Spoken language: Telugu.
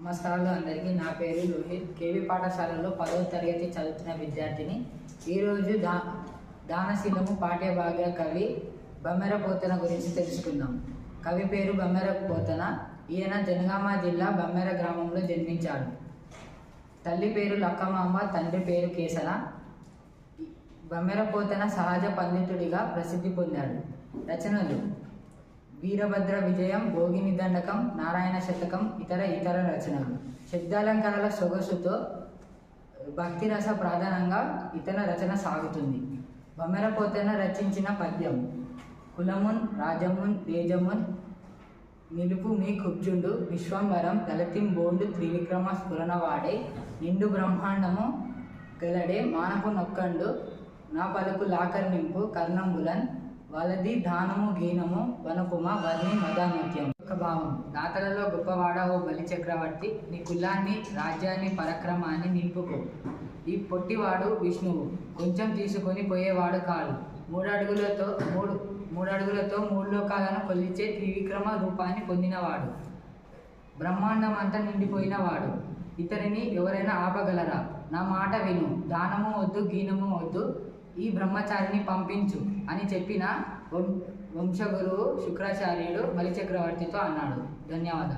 నమస్కారాలు అందరికీ. నా పేరు లోహిత్ కేవీ పాఠశాలలో పదవ తరగతి చదువుతున్న విద్యార్థిని. ఈరోజు దా దానశీలము పాఠ్యభాగ్య కవి బమ్మెర పోతన గురించి తెలుసుకుందాం. కవి పేరు బమ్మెర పోతన ఈయన జనగామ జిల్లా బమ్మెర గ్రామంలో జన్మించాడు. తల్లి పేరు లక్కమాంబ తండ్రి పేరు కేసర బమ్మెర పోతన సహజ పండితుడిగా ప్రసిద్ధి పొందాడు. రచనలు వీరభద్ర విజయం భోగిని దండకం నారాయణ శతకం ఇతర ఇతర రచనలు. శబ్దాలంకారాల సొగసుతో భక్తిరస ప్రధానంగా ఇతర రచన సాగుతుంది. బొమ్మెరపోతన రచించిన పద్యం. కులమున్ రాజమున్ తేజమున్ నిలుపు మీ కుబ్జుండు విశ్వంబరం దళతిం బోండు త్రివిక్రమ స్ఫురణవాడే నిండు బ్రహ్మాండము గలడే మానపు నొక్కండు నా పలుకు కర్ణం కర్ణంబులన్ వలది దానము గీనము వనకుమ వర్ణి మదానృత్యం ఒక భావం. దాతలలో గొప్పవాడ ఓ బలి చక్రవర్తి? నీ కులాన్ని రాజ్యాన్ని పరక్రమాన్ని నింపుకో. ఈ పొట్టివాడు విష్ణువు. కొంచెం తీసుకొని పోయేవాడు కాడు. మూడడుగులతో మూడు మూడడుగులతో మూడు లోకాలను కొలిచే త్రివిక్రమ రూపాన్ని పొందినవాడు. బ్రహ్మాండం అంతా నిండిపోయినవాడు. ఇతరిని ఎవరైనా ఆపగలరా? నా మాట విను. దానము వద్దు గీనము వద్దు. ఈ బ్రహ్మచారిని పంపించు అని చెప్పిన వం- వంశగురువు శుక్రాచార్యుడు బలిచక్రవర్తితో అన్నాడు. ధన్యవాదాలు.